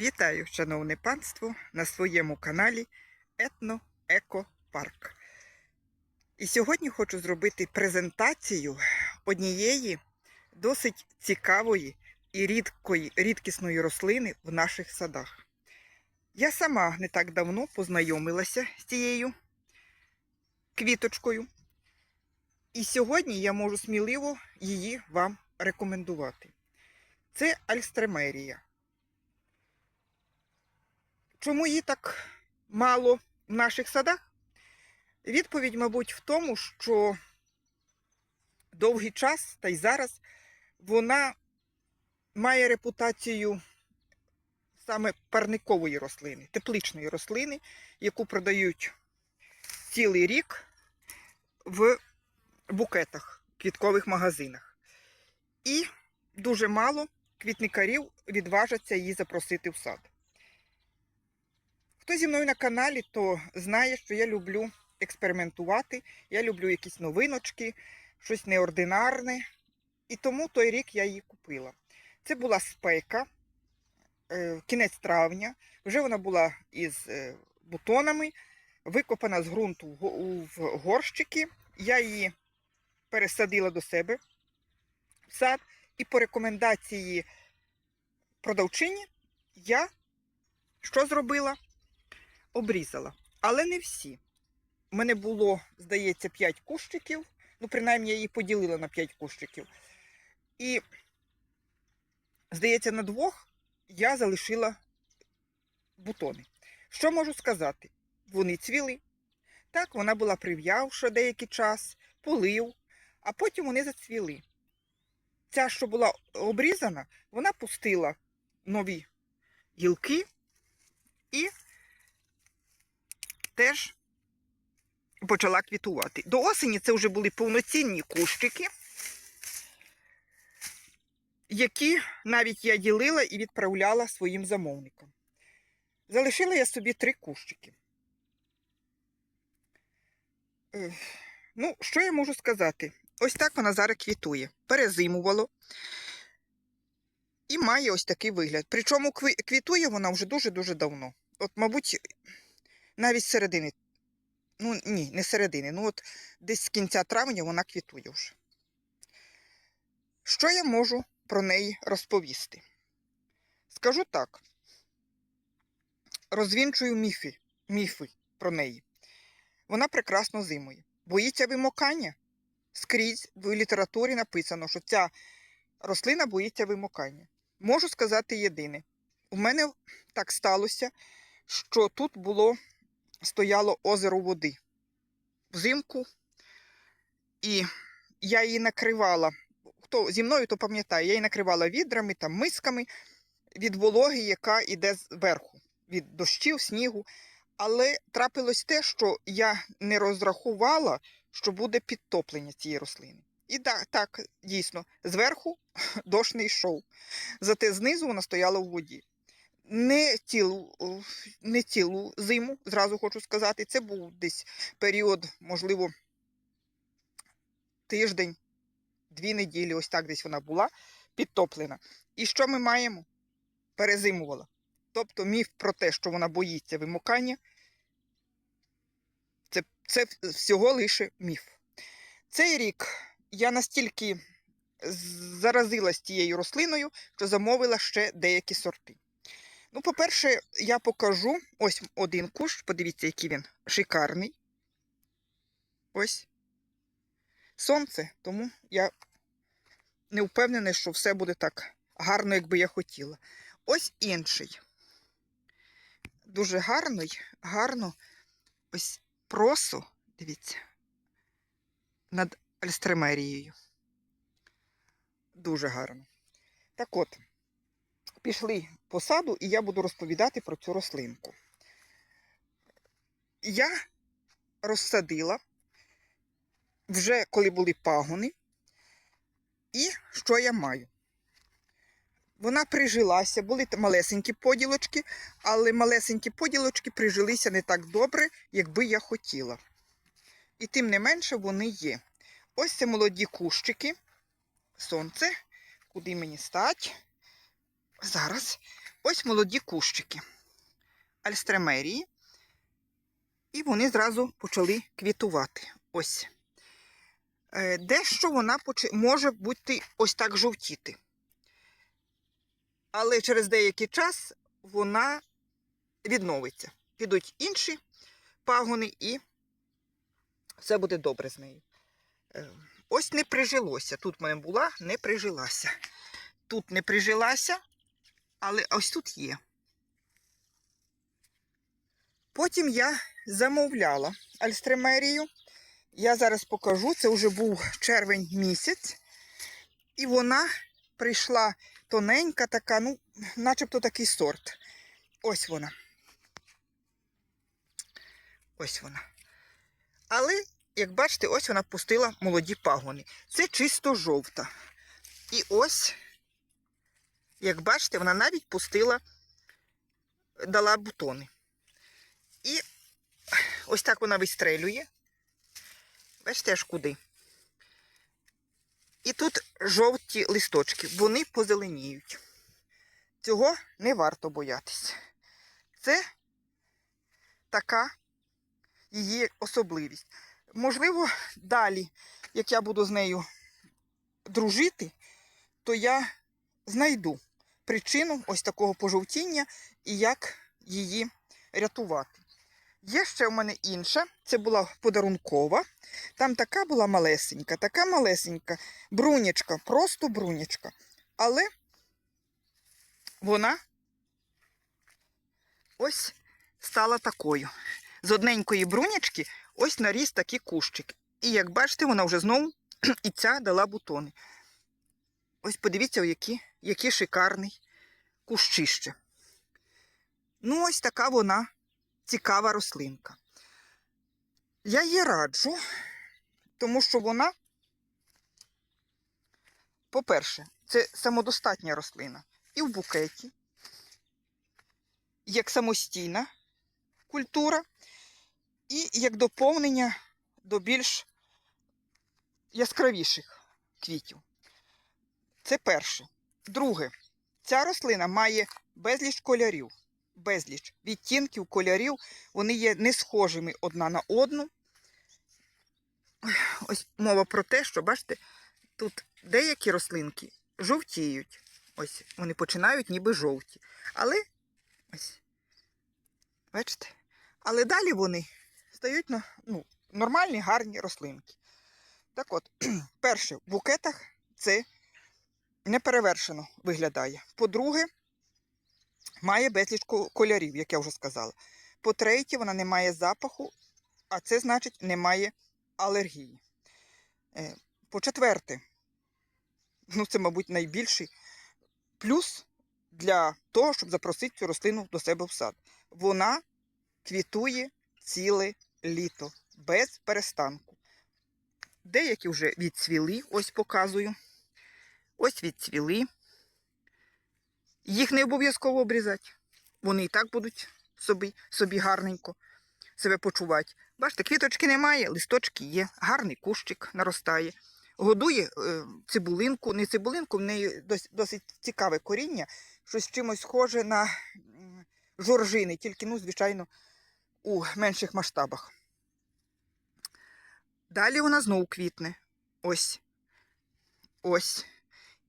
Вітаю, шановне панство, на своєму каналі Етно Еко Парк. І сьогодні хочу зробити презентацію однієї досить цікавої і рідкої, рідкісної рослини в наших садах. Я сама не так давно познайомилася з цією квіточкою. І сьогодні я можу сміливо її вам рекомендувати. Це альстремерія. Чому її так мало в наших садах? Відповідь, мабуть, в тому, що довгий час, та й зараз, вона має репутацію саме парникової рослини, тепличної рослини, яку продають цілий рік в букетах, квіткових магазинах. І дуже мало квітникарів відважаться її запросити в сад. Хто зі мною на каналі, то знає, що я люблю експериментувати, я люблю якісь новиночки, щось неординарне. І тому той рік я її купила. Це була спека, е, кінець травня. Вже вона була із е, бутонами, викопана з ґрунту в горщики. Я її пересадила до себе в сад, і по рекомендації продавчині я що зробила? Обрізала. Але не всі. У мене було, здається, 5 кущиків. Ну, принаймні, я її поділила на 5 кущиків. І, здається, на двох я залишила бутони. Що можу сказати? Вони цвіли. Так, вона була прив'явша деякий час, полив, а потім вони зацвіли. Ця, що була обрізана, вона пустила нові гілки і теж почала квітувати. До осені це вже були повноцінні кущики, які навіть я ділила і відправляла своїм замовникам. Залишила я собі три кущики. Ну, що я можу сказати? Ось так вона зараз квітує. Перезимувало. І має ось такий вигляд. Причому квітує вона вже дуже-дуже давно. От, мабуть, навіть середини. Ну, ні, не середини. Ну, от десь з кінця травня вона квітує вже. Що я можу про неї розповісти? Скажу так. Розвінчую міфи, міфи про неї. Вона прекрасно зимує. Боїться вимокання. Скрізь в літературі написано, що ця рослина боїться вимокання. Можу сказати єдине. У мене так сталося, що тут було стояло озеро води взимку, і я її накривала. Хто зі мною, то пам'ятає, я її накривала відрами, там, мисками від вологи, яка йде зверху, від дощів, снігу. Але трапилось те, що я не розрахувала, що буде підтоплення цієї рослини. І так, так, дійсно, зверху дощ не йшов. Зате знизу вона стояла в воді. Не цілу, не цілу зиму, зразу хочу сказати. Це був десь період, можливо, тиждень, дві неділі, ось так десь вона була підтоплена. І що ми маємо? Перезимувала. Тобто міф про те, що вона боїться вимокання, це, це всього лише міф. Цей рік я настільки заразилась тією рослиною, що замовила ще деякі сорти. Ну, по-перше, я покажу ось один кущ, подивіться, який він шикарний. Ось. Сонце, тому я не впевнений, що все буде так гарно, як би я хотіла. Ось інший. Дуже гарний, гарно. Ось просо, дивіться, над альстремерією. Дуже гарно. Так от, пішли по саду, і я буду розповідати про цю рослинку. Я розсадила вже коли були пагони. І що я маю? Вона прижилася, були малесенькі поділочки, але малесенькі поділочки прижилися не так добре, якби я хотіла. І тим не менше вони є. Ось це молоді кущики. Сонце. Куди мені стать? Зараз. Ось молоді кущики альстремерії. І вони зразу почали квітувати. Ось. Е, Дещо вона може бути ось так жовтіти. Але через деякий час вона відновиться. Підуть інші пагони і все буде добре з нею. Е, Ось не прижилося. Тут в мене була, не прижилася. Тут не прижилася, але ось тут є. Потім я замовляла альстремерію. Я зараз покажу, це вже був червень місяць. І вона прийшла тоненька, така, ну, начебто такий сорт. Ось вона. Ось вона. Але, як бачите, ось вона пустила молоді пагони. Це чисто жовта. І ось, як бачите, вона навіть пустила, дала бутони. І ось так вона вистрелює. Бачите, аж куди. І тут жовті листочки, вони позеленіють. Цього не варто боятися. Це така її особливість. Можливо, далі, як я буду з нею дружити, то я знайду причину ось такого пожовтіння і як її рятувати. Є ще в мене інша, це була подарункова. Там така була малесенька, така малесенька, брунячка, просто брунячка. Але вона ось стала такою. З одненької брунячки ось наріс такий кущик. І як бачите, вона вже знову і ця дала бутони. Ось подивіться, який шикарний кущище. Ну, ось така вона цікава рослинка. Я її раджу, тому що вона, по-перше, це самодостатня рослина і в букеті, як самостійна культура, і як доповнення до більш яскравіших квітів. Це перше. Друге, ця рослина має безліч кольорів безліч відтінків, кольорів. Вони є не схожими одна на одну. Ось мова про те, що, бачите, тут деякі рослинки жовтіють. Ось вони починають ніби жовті. Але ось, бачите? Але далі вони стають ну, нормальні, гарні рослинки. Так от, перше, в букетах це неперевершено виглядає. По-друге, має безліч кольорів, як я вже сказала. По-третє, вона не має запаху, а це значить не має алергії. Е, по-четверте, ну це, мабуть, найбільший плюс для того, щоб запросити цю рослину до себе в сад. Вона квітує ціле літо без перестанку. Деякі вже відцвіли, ось показую. Ось відцвіли. Їх не обов'язково обрізати. Вони і так будуть собі, собі гарненько себе почувати. Бачите, квіточки немає, листочки є, гарний кущик наростає. Годує е, цибулинку, не цибулинку, в неї досить, досить цікаве коріння, щось чимось схоже на жоржини, тільки, ну, звичайно, у менших масштабах. Далі вона знову квітне. Ось. Ось.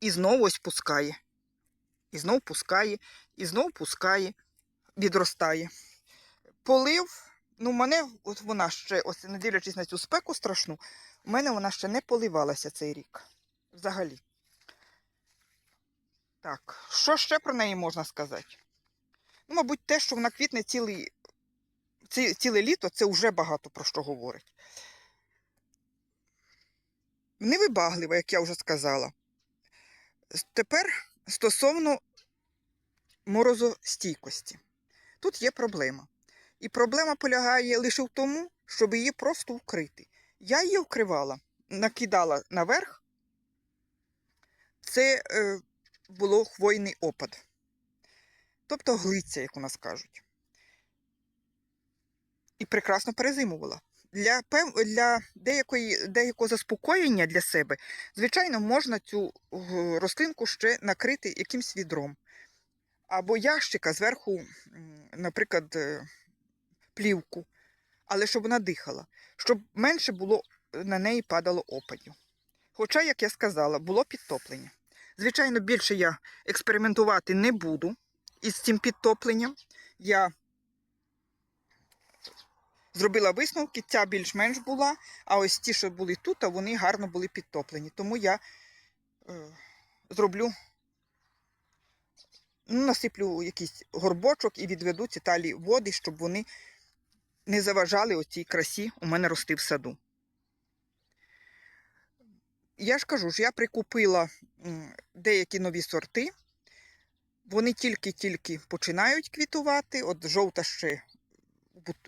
І знову ось пускає. І знов пускає, і знов пускає, відростає. Полив, ну, мене, от вона ще, ось не дивлячись на цю спеку страшну, у мене вона ще не поливалася цей рік. Взагалі. Так, що ще про неї можна сказати? Ну, мабуть, те, що вона квітне цілий, ці, ціле літо, це вже багато про що говорить. Невибаглива, як я вже сказала. Тепер стосовно морозостійкості. Тут є проблема. І проблема полягає лише в тому, щоб її просто вкрити. Я її вкривала, накидала наверх. Це е, було хвойний опад. Тобто глиця, як у нас кажуть. І прекрасно перезимувала. Для для деякої... деякого заспокоєння для себе, звичайно, можна цю рослинку ще накрити якимсь відром. або ящика зверху, наприклад, е, плівку, але щоб вона дихала, щоб менше було е, на неї падало опадів. Хоча, як я сказала, було підтоплення. Звичайно, більше я експериментувати не буду із цим підтопленням. Я зробила висновки, ця більш-менш була, а ось ті, що були тут, а вони гарно були підтоплені. Тому я е, зроблю, ну, насиплю якийсь горбочок і відведу ці талі води, щоб вони не заважали оцій красі у мене рости в саду. Я ж кажу, що я прикупила деякі нові сорти. Вони тільки-тільки починають квітувати. От жовта ще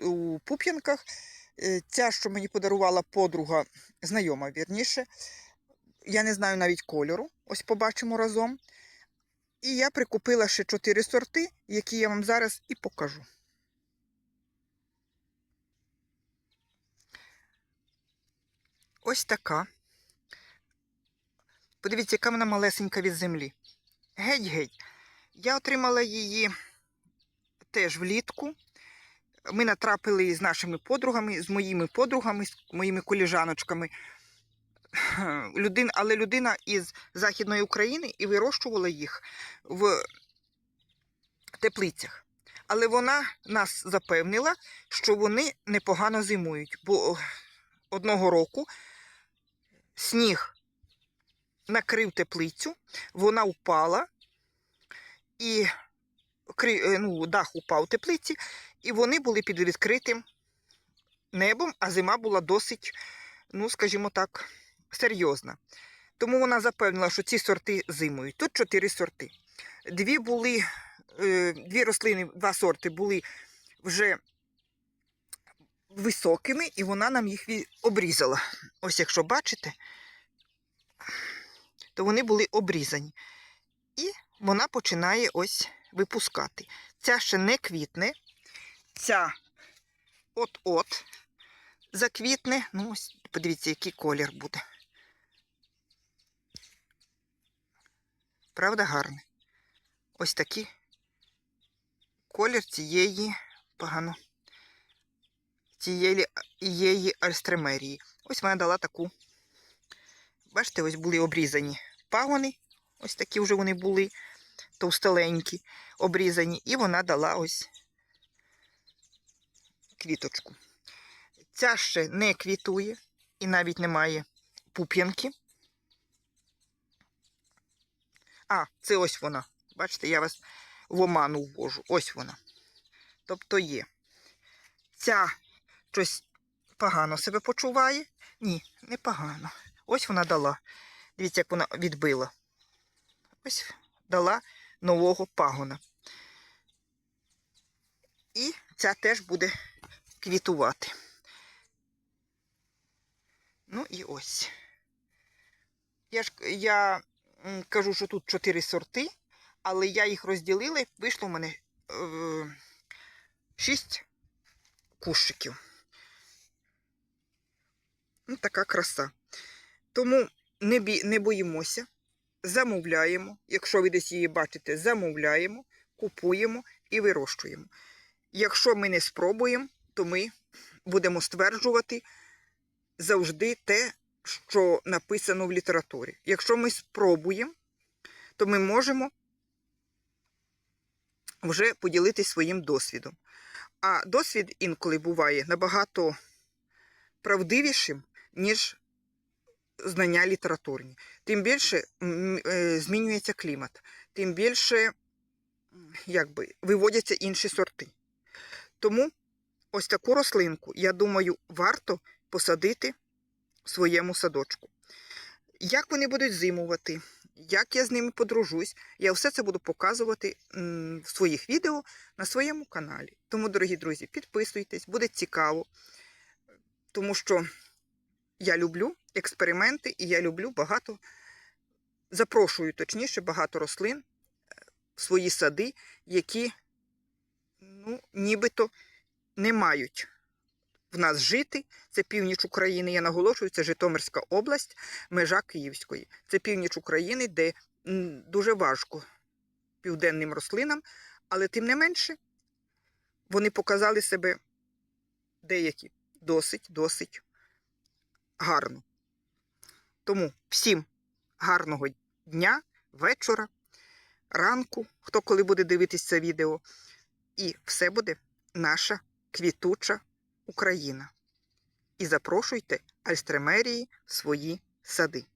у пуп'янках. Е, Ця, що мені подарувала подруга, знайома вірніше. Я не знаю навіть кольору. Ось побачимо разом. І я прикупила ще чотири сорти, які я вам зараз і покажу. Ось така. Подивіться, яка вона малесенька від землі. Геть-геть. Я отримала її теж влітку. Ми натрапили з нашими подругами, з моїми подругами, з моїми коліжаночками. Людин, але людина із Західної України і вирощувала їх в теплицях. Але вона нас запевнила, що вони непогано зимують, бо одного року сніг накрив теплицю, вона впала, і е, ну, дах упав теплиці, і вони були під відкритим небом, а зима була досить, ну, скажімо так, серйозна. Тому вона запевнила, що ці сорти зимують. Тут чотири сорти. Дві були, е, дві рослини, два сорти були вже високими, і вона нам їх обрізала. Ось якщо бачите, то вони були обрізані. І вона починає ось випускати. Ця ще не квітне, ця от-от заквітне. Ну, подивіться, який колір буде. Правда, гарний? Ось такий колір цієї погано. Цієї альстремерії. Ось вона дала таку. Бачите, ось були обрізані пагони. Ось такі вже вони були товстеленькі, обрізані, і вона дала ось квіточку. Ця ще не квітує і навіть немає пуп'янки. А, це ось вона. Бачите, я вас в оману ввожу. Ось вона. Тобто є. Ця щось погано себе почуває. Ні, не погано. Ось вона дала. Дивіться, як вона відбила. Ось дала нового пагона. І ця теж буде квітувати. Ну і ось. Я ж я кажу, що тут чотири сорти, але я їх розділила, і вийшло в мене е, шість кущиків. Ну, така краса. Тому не, бі, не боїмося, замовляємо. Якщо ви десь її бачите, замовляємо, купуємо і вирощуємо. Якщо ми не спробуємо, то ми будемо стверджувати завжди те, що написано в літературі. Якщо ми спробуємо, то ми можемо вже поділитися своїм досвідом. А досвід інколи буває набагато правдивішим, ніж знання літературні. Тим більше е, змінюється клімат, тим більше якби, виводяться інші сорти. Тому ось таку рослинку, я думаю, варто посадити в своєму садочку. Як вони будуть зимувати, як я з ними подружусь, я все це буду показувати в своїх відео на своєму каналі. Тому, дорогі друзі, підписуйтесь, буде цікаво, тому що я люблю експерименти і я люблю багато, запрошую точніше, багато рослин е, в свої сади, які ну, нібито не мають в нас жити. Це північ України. Я наголошую, це Житомирська область, межа Київської. Це північ України, де дуже важко південним рослинам, але тим не менше вони показали себе деякі досить, досить гарно. Тому всім гарного дня, вечора, ранку, хто коли буде дивитись це відео. І все буде наша квітуча Україна. І запрошуйте альстремерії в свої сади.